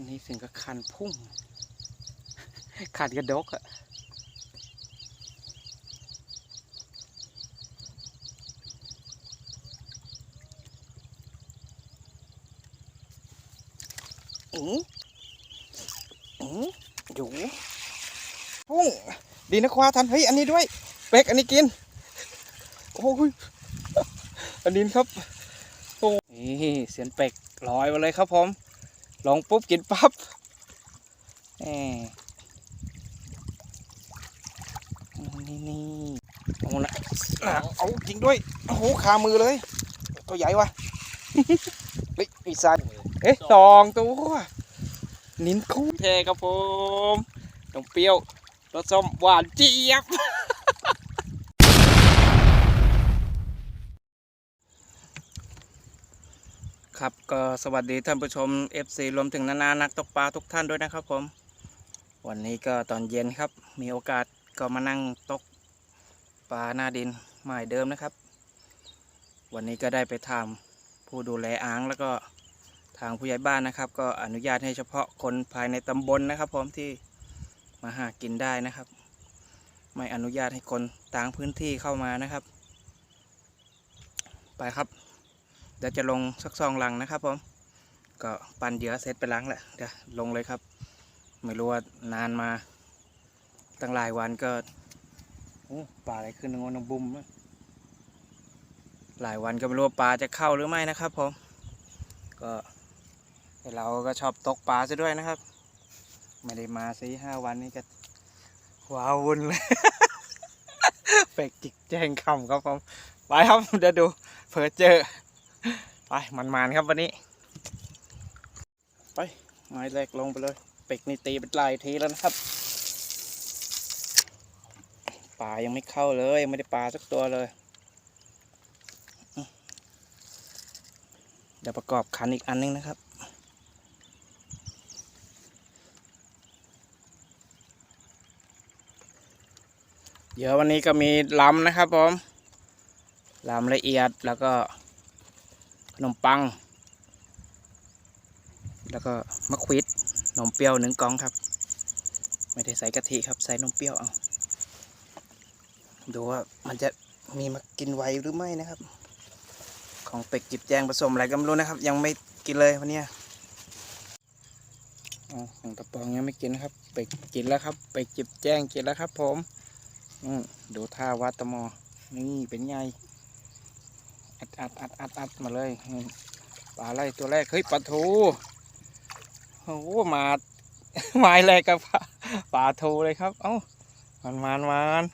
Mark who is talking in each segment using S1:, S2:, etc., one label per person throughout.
S1: อันนี้ถึงกับคันพุ่ง ขาดกระดกอะอืออืออยู่พุ่ง ดีนะคว้าทัน เฮ้ย อันนี้ด้วย เป็กอันนี้กิน โอ้ย อันนี้ครับ โอ้นี่เสียนเป็กลอยมาเลยครับผม ลงปุ๊บกินปั๊บนี่นี่เอาละเอาจริงด้วย โอ้โหคามือเลย ตัวใหญ่ว่ะเฮ้ยอีสันเอ๊ะสองตัวนินคู่เทครับผมน้องเปรี้ยวรสส้มหวานเจี๊ยบ ครับก็สวัสดีท่านผู้ชม FC รวมถึงนานานักตกปลาทุกท่านด้วยนะครับผม วันนี้ก็ตอนเย็นครับ มีโอกาสก็มานั่งตกปลาหน้าดินหมายเดิมนะครับ วันนี้ก็ได้ไปถาผู้ดูแลอ่างแล้วก็ทางผู้ใหญ่บ้านนะครับ ก็อนุญาตให้เฉพาะคนภายในตำบลนะครับ ผมที่มาหากินได้นะครับ ไม่อนุญาตให้คนต่างพื้นที่เข้ามานะครับ ไปครับ เดี๋ยวจะลงสักซองลังนะครับผมก็ปั่นเหยื่อเสร็จไปล้างแหละเดี๋ยวลงเลยครับ ไม่รู้ว่านานมาตั้งหลายวันก็ปลาอะไรขึ้นงนงบุ้มหลายวันก็ไม่รู้ว่าปลาจะเข้าหรือไม่นะครับผมก็เราก็ชอบตกปลาซะด้วยนะครับ ไม่ได้มาสี่ห้าวันนี้ก็ว้าวุ่นเลยเป็กจิกแจ้งคำครับผมไปครับเดี๋ยวดูเผื่อเจอ ไปมันๆครับวันนี้ ไปไม้แรกลงไปเลย เป็กนี่ตีเป็นลายทีแล้วนะครับปลายังไม่เข้าเลยไม่ได้ปลาสักตัวเลย เดี๋ยวประกอบขันอีกอันนึงนะครับเดี๋ยววันนี้ก็มีลำนะครับผมลำละเอียดแล้วก็ นมปัง แล้วก็มะขวิดนมเปรี้ยวหนึ่งกล่องครับ ไม่ได้ใส่กะทิครับ ใส่นมเปรี้ยวเอาดูว่ามันจะมีมากินไวหรือไม่นะครับ ของเป็กจิบแจงผสมอะไรก็ไม่รู้นะครับ ยังไม่กินเลยวันนี้อ๋อของตะปองยังไม่กินนะครับ เป็กกินแล้วครับ เป็กจิบแจ้งกินแล้วครับ ผม อืดูท่าวัดตะมอ นี่เป็นไง อัดอัดอัดอัดอัดมาเลยนี่ปลาอะไรตัวแรกเฮ้ยปลาทูโอ้โหมาหมายแรกกับปลาปลาทูเลยครับ เอ้ามันมันมัน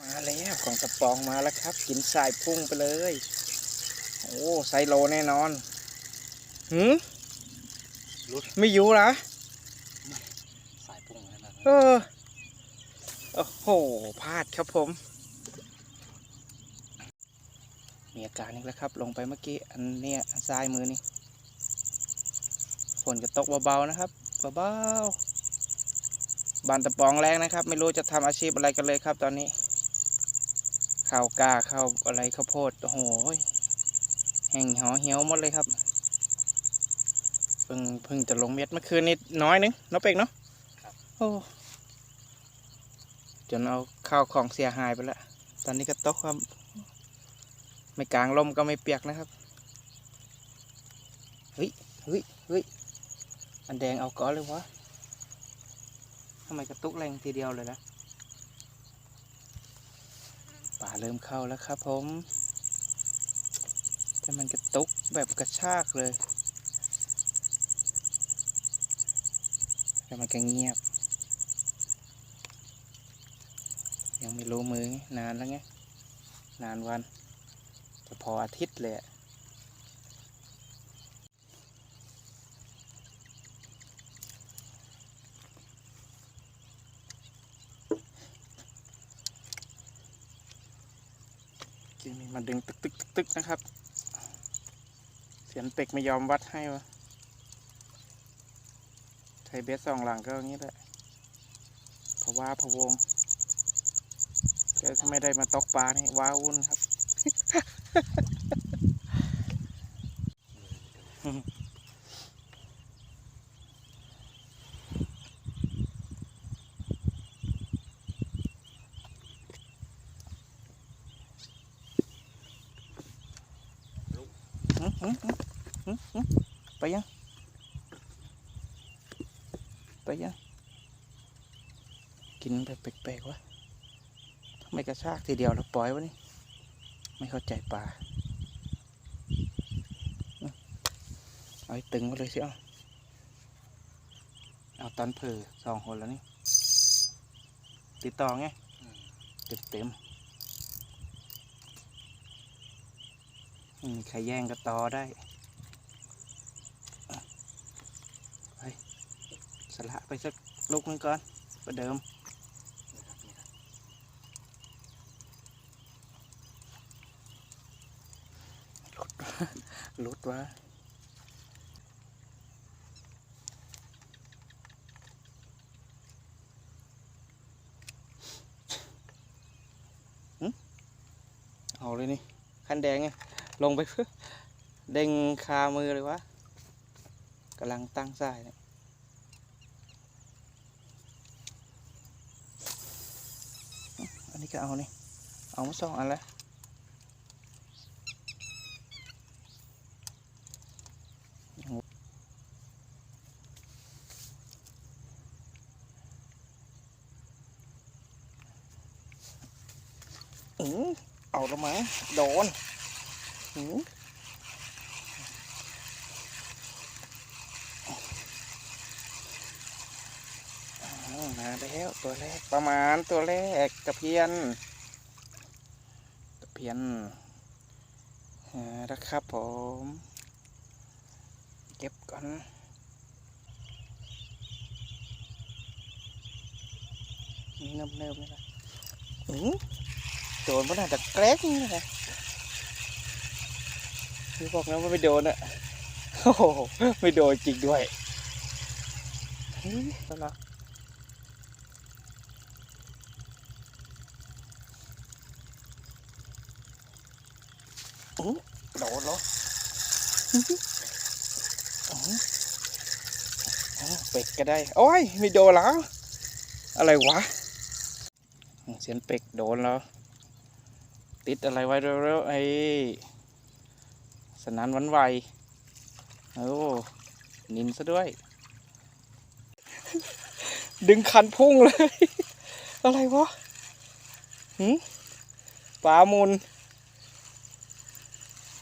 S1: มาแล้วของกระป๋องมาแล้วครับ กินสายพุ่งไปเลย โอ้ไซโลแน่นอนหืมไม่อยู่เหรอ
S2: สายพุ่งขนาดนั้น
S1: เออโอ้โหพลาดครับผม มีอาการอีกแล้วครับ ลงไปเมื่อกี้อันเนี้ยอันซ้ายมือนี่ฝนจะตกเบาๆนะครับเบาๆบานตะปองแรงนะครับ ไม่รู้จะทำอาชีพอะไรกันเลยครับ ตอนนี้ข้าวกล้าข้าวอะไรข้าวโพดโอ้โหยแห้งหอเหี่ยวหมดเลยครับเพิ่งเพิ่งจะลงเม็ดเมื่อคืนนี้น้อยนึงเน้องเป็กเนาะโอ้จนเอาข้าวของเสียหายไปแล้วตอนนี้ก็ตกครับ ไม่กลางลมก็ไม่เปียกนะครับเฮ้ยเฮ้ยเฮ้ยอันแดงเอาก้อนเลยวะทำไมกระตุกแรงทีเดียวเลยนะป่าเริ่มเข้าแล้วครับผมแต่มันกระตุกแบบกระชากเลยแต่มันก็เงียบ ยังไม่รู้มือไงนานแล้วไงนานวัน จะพออาทิตย์เลยกินมีมาดึงตึกตึกตึกตึกนะครับ เสียนเป็กไม่ยอมวัดให้วะไทยเบสสองหลังก็อย่างนี้แหละเพราะว่าพะวงแกถ้าไม่ได้มาตกปลานี่ว้าวุ่นครับ Vậy á Vậy á กินแบบแปลกๆวะทำไมกระชากทีเดียวแล้วปล่อยวะนี่ ไม่เข้าใจปลาเอาตึงมาเลยสิเอาเอาตอนเผลอสองคนแล้วนี่ ติดต่อไงเต็มเต็มๆใครแย่งก็ต่อได้ไปสละไปสักลูกนึงก่อนประเดิม
S2: นี่ครับนี่ครับ
S1: ลุดวะเอาเลยนี่ คันแดงไง ลงไปเพื่อเด้งคามือเลยวะกำลังตั้งสายเนี่ยอันนี้ก็เอานี่ เอามาสองอันแล้ว อือ เอาละมั้งโดนอืออ้าวมาแล้วตัวแรกประมาณตัวแรกตะเพียนตะเพียนอ่าแล้วครับผม เก็บก่อนนี่นิบเนิบๆนี่แหละอือ โดนมันอาจจะแกล้งนี่นะพี่บอกนะว่าไม่โดนอะโอ้โหไม่โดนจริงด้วยเฮ้ยตลกอื้อโดนเหรออื้ออื้อเป็ดก็ได้ โอ้ย ไม่โดนแล้ว อะไรวะ เสียนเป็กโดนแล้ว ติดอะไรไว้เร็วๆไอ้สนานวันไหวโอ้นินซะด้วย ดึงคันพุ่งเลย อะไรวะหืมปลามุน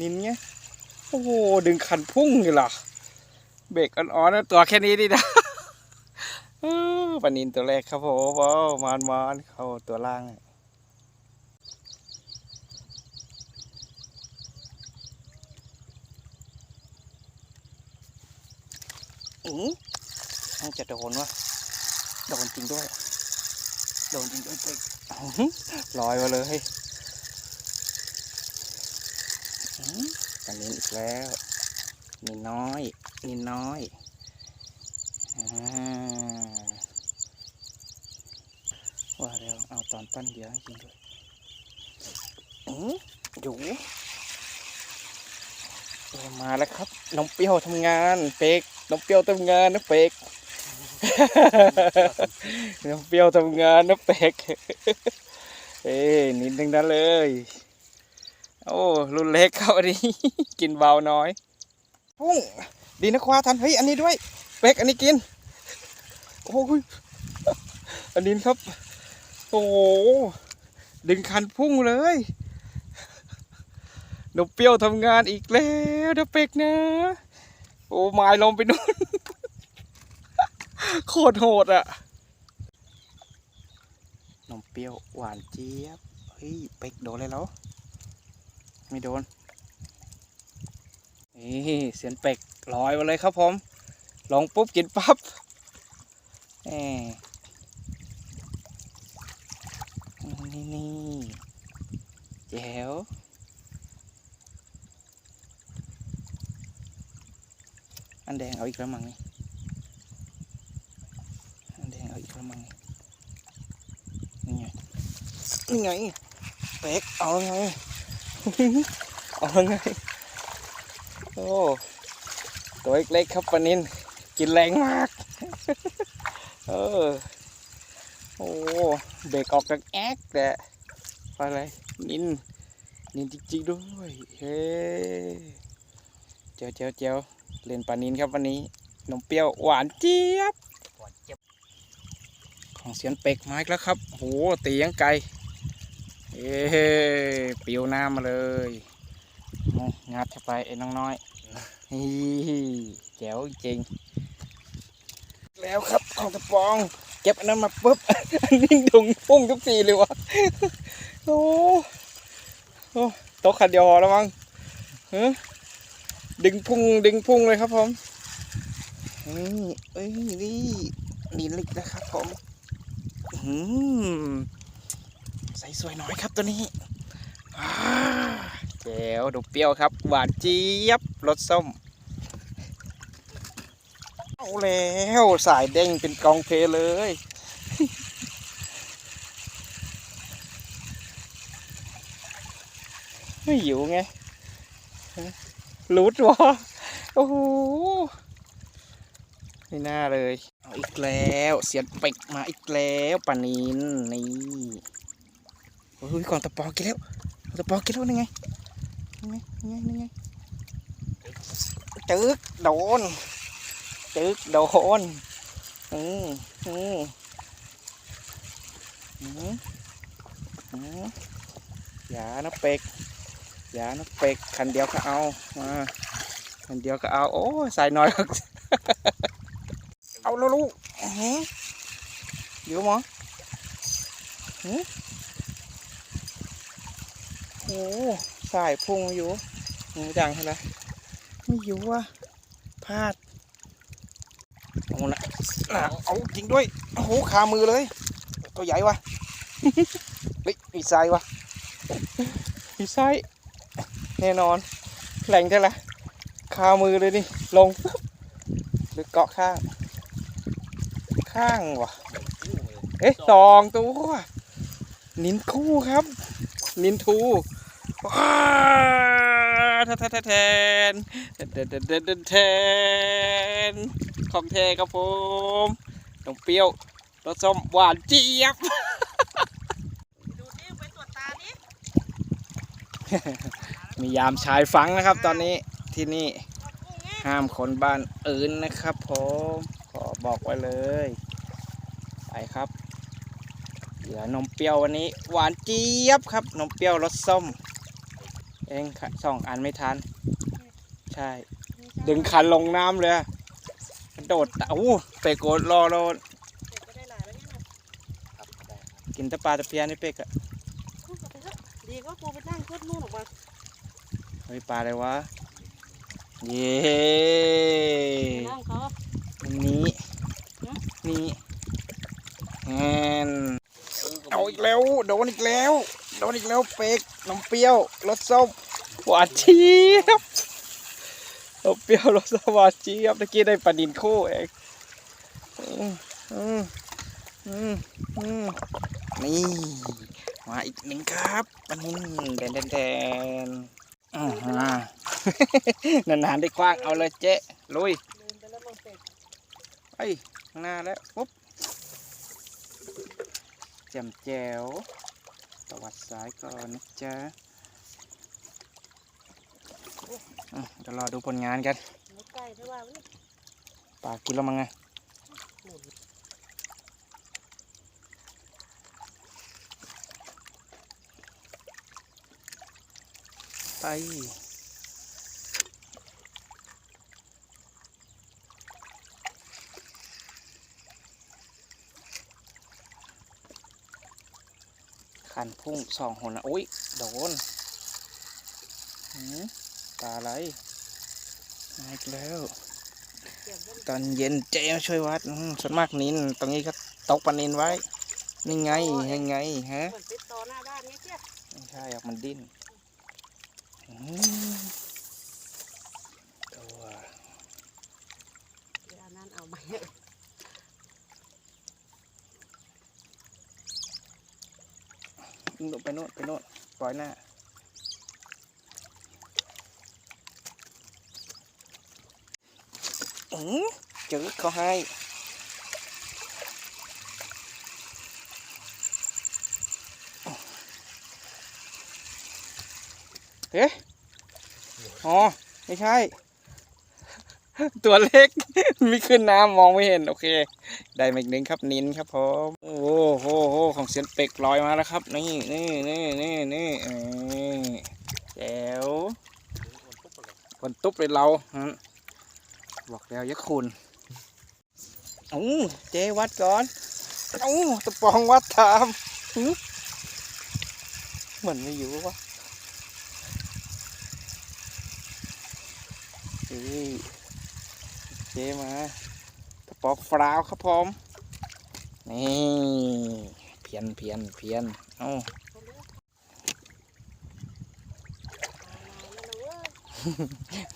S1: นินไงโอ้โหดึงคันพุ่งเลยล่ะ เบรกอ่อนๆนะตัวแค่นี้ดินะปลานินตัวแรกครับผมว้าวมานมานๆเข้าตัวล่างอะ อือมัน จะโดนวะโดนจริงด้วย โดนจริงด้วยเป๊กลอยมาเลยอื้ออันนี้อีกแล้วนี่น้อยนี่น้อยอ่าว่าแล้วเอาตอนปั้นเดียวให้กินด้วยอืออยู่มาแล้วครับ น้องเปรี้ยวทำงาน เป็กน้องเปรี้ยวทำงานนะเป็ก น้องเปรี้ยวทำงานนะเป็กเอ้ยนินดนึงนั้นเลย โอ้รุ่นเล็กครับอันนี้ กินเบาน้อยพุ่งดีนะควาทันเฮ้ยอันนี้ด้วยเป็กอันนี้กินโอ้ยอันนี้ครับ โอ้โหดึงคันพุ่งเลยนกเปรี้ยวทำงานอีกแล้วนะเป็กนะ โอ้ไม้ลงไปนู่น โคตรโหดอะนมเปรี้ยวหวานเจี๊ยบ เฮ้ยเป็กโดนเลยแล้ว ไม่โดน นี่เสียนเป็กลอยมาเลยครับผม ลงปุ๊บกินปั๊บแหมนี่นี่แจ๋วอันแดงเอาอีกแล้วมั้งนี่ อันแดงเอาอีกแล้วมั้งนี่นี่ไง นี่ไงเป็กเอาแล้วไง เอาแล้วไง โอ้ ตัวเล็กๆครับปานิน กินแรงมาก เออ โอ้ เบรกออกจากแอ๊กแต่อะไร นิน นินจริงๆด้วย เฮ้เจียวเจียวเจียวเล่นปลานินครับวันนี้นมเปรี้ยวหวานเจี๊ยบ
S2: ก่อนเจ็บ
S1: ของเสียนเป็กมาอีกแล้วครับ โหตียังไกล เอ้ปิวน้ำมาเลยเอางัดเข้าไปไอ้น้องน้อยฮีแจ๋วจริง แล้วครับของตะปอง เก็บอันนั้นมาปุ๊บอันนี้ดุงพุ่งทุกทีเลยวะโอ้โอ้โต๊ะขัดเดียวพอแล้วมั้งฮะดึงพุ่งดึงพุ่งเลยครับผมนี่เอ้ยนี่นี่ลิกนะครับผมอืม ใส่สวยน้อยครับตัวนี้แจ๋วดูเปรี้ยวครับ หวานเจี๊ยบรสส้ม เอาแล้วสายเด้งเป็นกองเพเลย ไม่อยู่ไงรูดวะโอ้โหไม่น่าเลย เอาอีกแล้ว เสียนเป็กมาอีกแล้วปานินนี่ โอ้ยก่อนตะปอกินแล้วตะปอกินแล้วนี่ไงนี่ไงนี่ไงนี่ไงจึกโดนจึกโดนอืมอืมอืมอืมอย่านะเป็กอย่านะเป็กคันเดียวก็เอามาคันเดียวก็เอาโอ้ใส่น้อยเอาแล้วลูกอืออยู่มั้งหือ โอ้สายพุ่งอยู่หูจังให้ละไม่อยู่อะพลาดเอาละเอาจริงด้วยโอ้โหคามือเลย ตัวใหญ่วะเฮ้ยมีไซวะมีไซแน่นอนแหล่งใช่ละคามือเลยนี่ลงปุ๊บหรือเกาะข้าง ข้างวะเอ๊ะสองตัว นินคู่ครับ นินทู แทนแทนแทนแทนของแท้ครับผมนมเปรี้ยวรสส้มหวานเจี๊ยบ
S3: ดูนี่ไปตรวจตานี่
S1: มียามชายฟังนะครับ ตอนนี้ที่นี่ห้ามคนบ้านอื่นนะครับผมขอบอกไว้เลยไปครับเหลือนมเปรี้ยววันนี้ หวานเจี๊ยบครับ นมเปรี้ยวรสส้ม เองค่ะสองอันไม่ทัน ใช่ ดึงคันลงน้ำเลยอะกระโดดตะอู้ไปโกดรอรอ
S3: เด็กก็ได้หลายแล้วเนี่ยนะครับ
S2: ได้ครับ
S1: กินแตะปลาตะเพียนนี่เป็กอะ
S3: พูดไปเถอะดีก็กูไปนั่งเพื่อนนู่นออกมา
S1: เฮ้ยปลาอะไรวะ เย้
S3: ไปนั่งเขา
S1: อันนี้
S3: หือ
S1: นี่แอนเอาอีกแล้ว โดนอีกแล้ว โดนอีกแล้วเป็กนมเปรี้ยวรสส้มหวานเจี๊ยบนมเปรี้ยวรสส้มหวานเจี๊ยบตะกี้ได้ปลาดินคู่เองอืมอืมอืมอืมนี่มาอีกหนึ่งครับปลานินแดนแดนแดนอ่านานๆได้กว้างเอาเลยเจ๊ลุย
S3: เดินไปแล้วลงเป็ด
S1: เอ้ยข้างหน้าแล้วปุ๊บแจ่มแจ๋ว ตวัดสายก่อนนะจ๊ะเดี๋ยวรอดูผลงานกันปลากินแล้วมั้งไงไป ขันพุ่งสองหนนะอุ้ยโดนหืมปลาอะไรมาอีกแล้ว ตอนเย็นเจ๊มาช่วยวัดส่วนมากนินตรงนี้ก็ตกปลานินไว้ นี่ไงยังไงฮะไม่ใช่หรอกมันดิ้นตัว
S3: เดี๋ยวนั้นเอาไป
S1: นู่นไปโน่นไปโน่นปล่อยหน้าอืมจืดเขาให้เอ๊ะอ๋อ ไม่ใช่ ตัวเล็ก มีขึ้นน้ำมองไม่เห็น โอเค ได้มาอีกหนึ่งครับนินครับผม โอ้ เซียนเป็กลอยมาแล้วครับ นี่นี่นี่นี่นี่เอ้แจ๋วคนตุ๊บเลยเราฮะบอกแล้วยักคุณเอ้เจวัดก่อนเอ้ตะปองวัดตามเหมือนไม่อยู่วะเจมาตะปองฟราวครับผมนี่ พียนเพียนเพียนเอ้า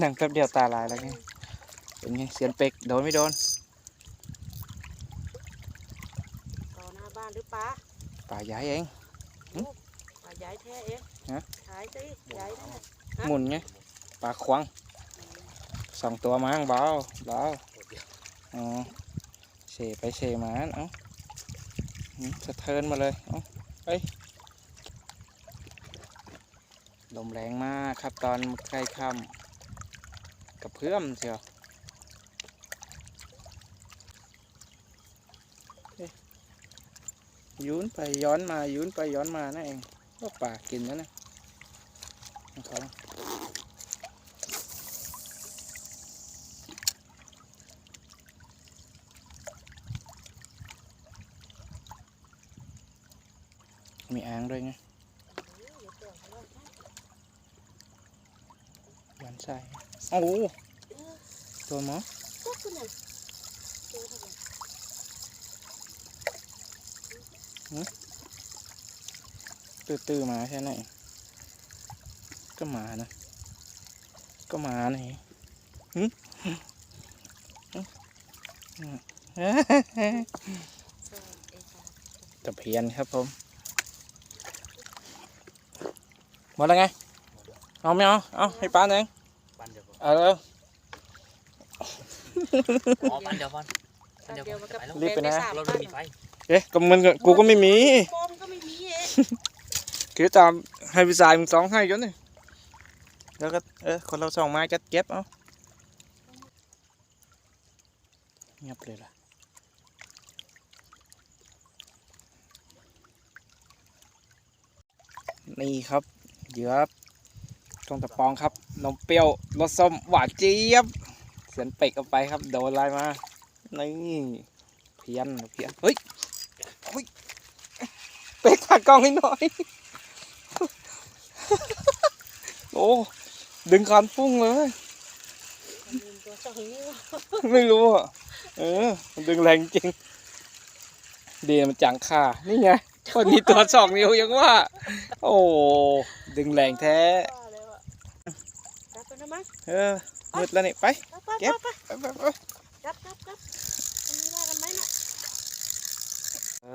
S1: นั่งแป๊บเดียวตาลายแล้วไงเป็นไงเสียนเป็กโดนไม่โดน
S3: ต่อหน้าบ้านหรือปลา
S1: ป่าย้ายเอง
S3: ปลาใหญ่แท้เอง
S1: ฮะ
S3: ขายสิใหญ่นั่นแหละฮะ
S1: หมุนไงปลาควงสองตัวมั้งเบาเบา
S2: ตัวเดียว
S1: อ๋อเฉไปเฉมาเอ้าหืม สะเทินมาเลยเอ้าเอ้ยลมแรงมากครับตอนใกล้ค่ำกับเพื่อมเชียวยุนไปย้อนมายุนไปย้อนมานั่นเองก็ป่ากินนั่นนะของเขา มีอ่าง ด้วยไงยันใส่โอ้โหตัวหมอ
S3: ก็คือเนี่ยเจอทำไม
S1: ตื้อๆมาแค่ไหนก็มานะ ก็มานี่หึหึตะเพียนครับผม หมดแล้วไง เอาไม่เอา เอาให้ป้าหนึ่ง
S2: ปันเดียวพอ
S1: เอาแล้ว
S2: อ๋อปันเดียวพอ
S3: ปลาเดียวมันก็
S2: ไปแล้ว
S1: รีบไปนะ
S3: สาม
S2: เรา
S3: ปั้
S2: ไม่มีไฟ
S1: เอ๊ะก็มันก็กูก็ไม่มี
S3: โฟมก็ไม่มีเอง
S1: คือตามให้พี่สายมึงสองให้กันนี่แล้วก็เออคนเราสองไม้จัดเก็บเอาเงียบเลยล่ะนี่ครับ เหยื่อตรงตะปองครับ นมเปรี้ยวรสส้มหวานเจี๊ยบ เสียนเป็กเอาไปครับ โดนอะไรมา นี่เพี้ยนเพี้ยนเฮ้ยเฮ้ยเป็กถ่ายกล้องให้หน่อย โอ้ ดึงคันฟุ้งเลย ไม่รู้อะ เออ มันดึงแรงจริง เดีนะมันจังค่า นี่ไงคนนี้ตัวสองนิ้วยังว่า โอ้ ดึงแรงแท้
S3: ว่าแล้วอะกลับไปนะมั้ง
S1: เออมืดแล้วนี่ไป
S3: กลับไป
S1: เก็บ
S3: ไป
S1: ไปไปไป
S3: กลับกลับกลับมันมีว่ากันไหมน่ะ
S1: เอ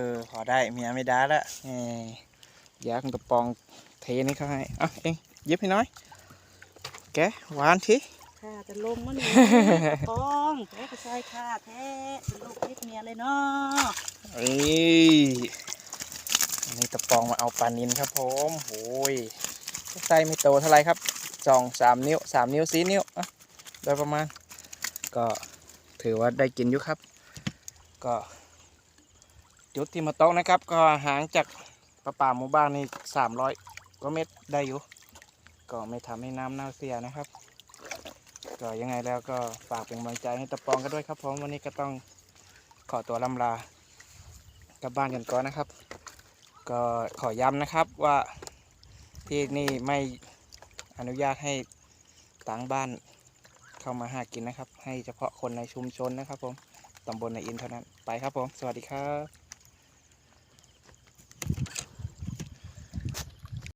S1: อพอได้เมียไม่ได้ละเอ้ยเดี๋ยวคุณตะปองเทนี่เขาให้อะเองเย็บให้น้อย แกะหวานที
S3: ค่ะจะลมมันนี่ปองแท้ก็ใช่ค่ะแท้เป็นลูกเล็กเมียเลยเนาะ
S1: เอ้ยอั นนี้ตะปองมาเอาปลานินครับผมโอ้ยไส้ไม่โตเท่าไรครับสองสามนิ้วสามนิ้วสี่นิ้วอะโดยประมาณ ก็ถือว่าได้กินอยู่ครับ ก็จุดที่มาโต๊ะนะครับ ก็ห่างจากประป่าหมู่บ้านนี่สามร้อยกว่าเมตรได้อยู่ ก็ไม่ทำให้น้ำเน่าเสียนะครับ ก็ยังไงแล้วก็ฝากเป็นกำลังใจให้ตะปองกันด้วยครับผมวันนี้ก็ต้องขอตัวลำลากลับบ้านกันก่อนนะครับ ก็ขอย้ำนะครับว่าที่นี่ไม่อนุญาตให้ต่างบ้านเข้ามาหากินนะครับ ให้เฉพาะคนในชุมชนนะครับผมตำบลในอินเท่านั้นไปครับผม สวัสดีครับ